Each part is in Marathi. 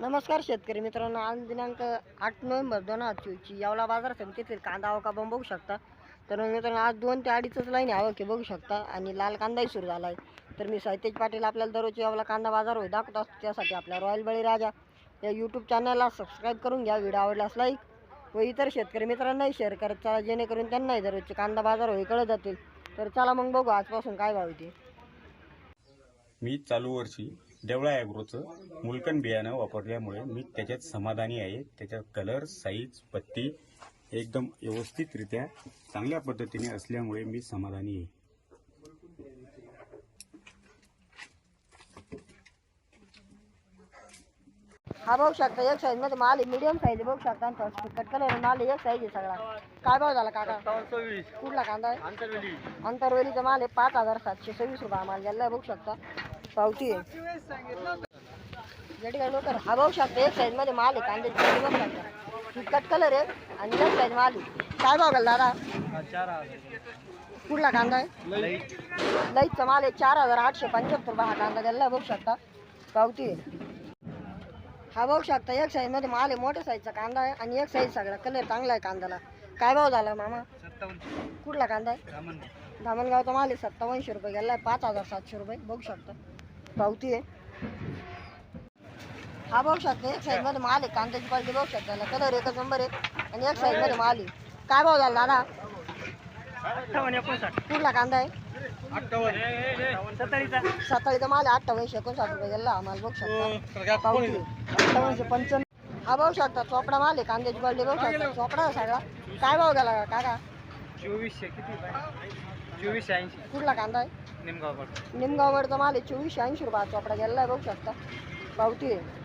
नमस्कार शेतकरी मित्रांनो आज दिनांक आठ नोव्हेंबर दोन हजार चोवीसची यावला बाजार समितीतील कांदा आवका पण बघू शकता. तर मित्रांनो आज दोन ते अडीचच लाईन आवक बघू शकता आणि लाल कांदाही सुरू झाला आहे तर मी साहित्य पाटील आपल्याला दररोज यावला कांदा बाजार होईल दाखवत असतो त्यासाठी आपल्या रॉयल बळीराजा या यूट्यूब चॅनलला सबस्क्राईब करून घ्या व्हिडिओ आवडल्यास लाईक व इतर शेतकरी मित्रांनाही शेअर करत चला जेणेकरून त्यांनाही दररोजचे कांदा बाजार होईल कळत जातील. तर चला मग बघू आजपासून काय भाव येते. मी चालू वर्षी देवळा ॲग्रोचं मुलकन बियाणं वापरल्यामुळे मी त्याच्यात समाधानी आहे. त्याच्यात कलर साईज पत्ती एकदम व्यवस्थितरित्या चांगल्या पद्धतीने असल्यामुळे मी समाधानी आहे. हा बघू शकता एक साईजमध्ये माल मीडियम साईज बघू शकता. कट कलर माल आहे एक साईज आहे सगळा. काय भाव झाला काका? कुठला कांदा आहे? अंतरवेलीचा माल आहे पाच हजार सातशे सव्वीस रुपये माल गेला बघू शकता. पावती आहे. या ठिकाणी हा भाऊ शकता एक साईजमध्ये माल आहे कांदे पेटी कलर आहे? आणि एक साईज माल आहे. काय भाव गेला दादा? कुठला कांदा आहे? लईचा माल आहे चार हजार आठशे पंच्याहत्तर रुपये हा कांदा गेला बघू शकता. पावती आहे. हा बघू शकता एक साईजमध्ये माल आहे मोठ्या साईजचा कांदा आहे आणि एक साईज सगळा कलर चांगला आहे कांद्याला. काय भाव झाला मामा? कुठला कांदा आहे? धामणगावचा माल आहे सत्तावनशे रुपये गेला आहे पाच हजार सातशे रुपये बघू शकता. पावती आहे. हा बघू शकता एक साईजमध्ये माल आहे कांद्याची क्वालिटी बघू शकता कलर एकच नंबर आहे आणि एक साईजमध्ये माल आहे. काय भाव झाला दादा? कुठला कांदा आहे? सत्तावीचा माल आहे अठ्ठावन्नशे एकोणसाठ रुपये गेला आम्हाला बघू शकता. पावती अठ्ठावन्नशे पंच्याण्णव हा बघू शकता चोपडा माल आहे कांद्याची क्वालिटी बघू शकता चोपडा सगळा. काय भाव गेला काका? चोवीसशे किती चोवीसशे ऐंशी. कुठला कांदा आहे? निमगावकर निमगाववरचा माल आहे चोवीसशे ऐंशी रुपये. चोपडा गेला बघू शकता. पावती आहे.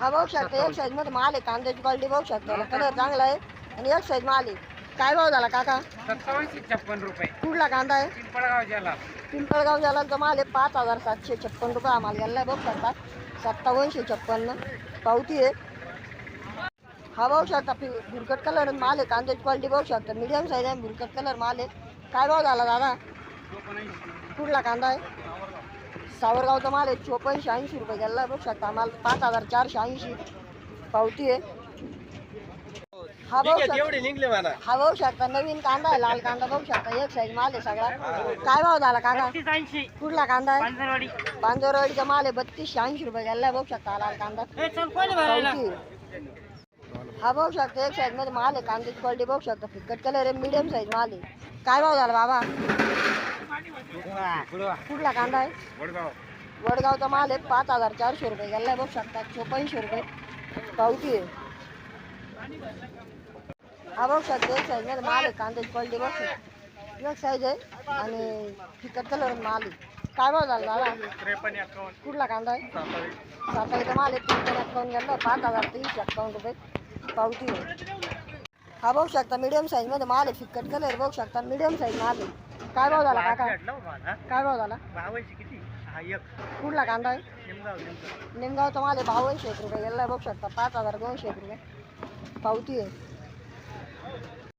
हा बघू शकता एक साईजमध्ये माल आहे. कांद्याची क्वालिटी बघू शकता. कलर चांगला आहे. आणि एक साईज माल आहे. काय भाव झाला काका? सत्तावनशे छप्पन रुपये. कुठला कांदा आहे? पिंपळगाव जिल्हा पिंपळगाव जालांचा माल आहे पाच हजार सातशे छप्पन रुपये आम्हाला गेला बघू शकता. सत्तावनशे छप्पन्न. पावती आहे. हा बघू शकता पि भुरकट कलर माल आहे कांद्याची क्वालिटी बघू शकता. मीडियम साईज आहे भुरकट कलर माल आहे. काय भाव झाला दादा? कुठला कांदा आहे? सावरगावचा माल आहे चोपन्नशे ऐंशी रुपये गेला बघू शकता. आम्हाला पाच हजार चारशे ऐंशी पावती आहे. हा बघू शकता. हा नवीन कांदा आहे लाल कांदा बघू शकता. एक साईज माल आहे सगळा. काय भाव झाला काका ऐंशी. कुठला कांदा आहे? पांढरवाडी. बांजरवाडीचा माल आहे बत्तीसशे ऐंशी रुपये गेला बघू शकता लाल कांदा. हा बघू शकता एक साईजमध्ये माल आहे कांद्याची क्वालिटी बघू शकता. फिकट कलर आहे मीडियम साईज माल आहे. काय भाव झाला बाबा? कुठला कांदा आहे? वडगाव वडगावचा माल आहे पाच हजार चारशे रुपये. गेला बघू शकता चोपन्नशे रुपये. पावती आहे. हा बघू शकता एक साईजमध्ये माल आहे कांद्याची क्वालिटी बघू शकता. एक साईज आहे आणि फिकट कलर माल आहे. काय भाव झाला दादा त्रेपन्न कुठला कांदा आहे? सातारीचा माल आहे तीनशे अकाउंट गेला पाच हजार तीनशे अकाउंट रुपये. पावती आहे. हा बघू शकता मीडियम साईजमध्ये माल आहे. फिक्कट कलर बघू शकता मीडियम साईज माल आहे. काय भाव झाला काका? काय भाव झाला? हा कुठला कांदा आहे? निमगाव निमगाव. निमगावचा माल आहे बावनशे एक रुपये. गेला बघू शकता पाच हजार दोनशे एक रुपये. पावती आहे.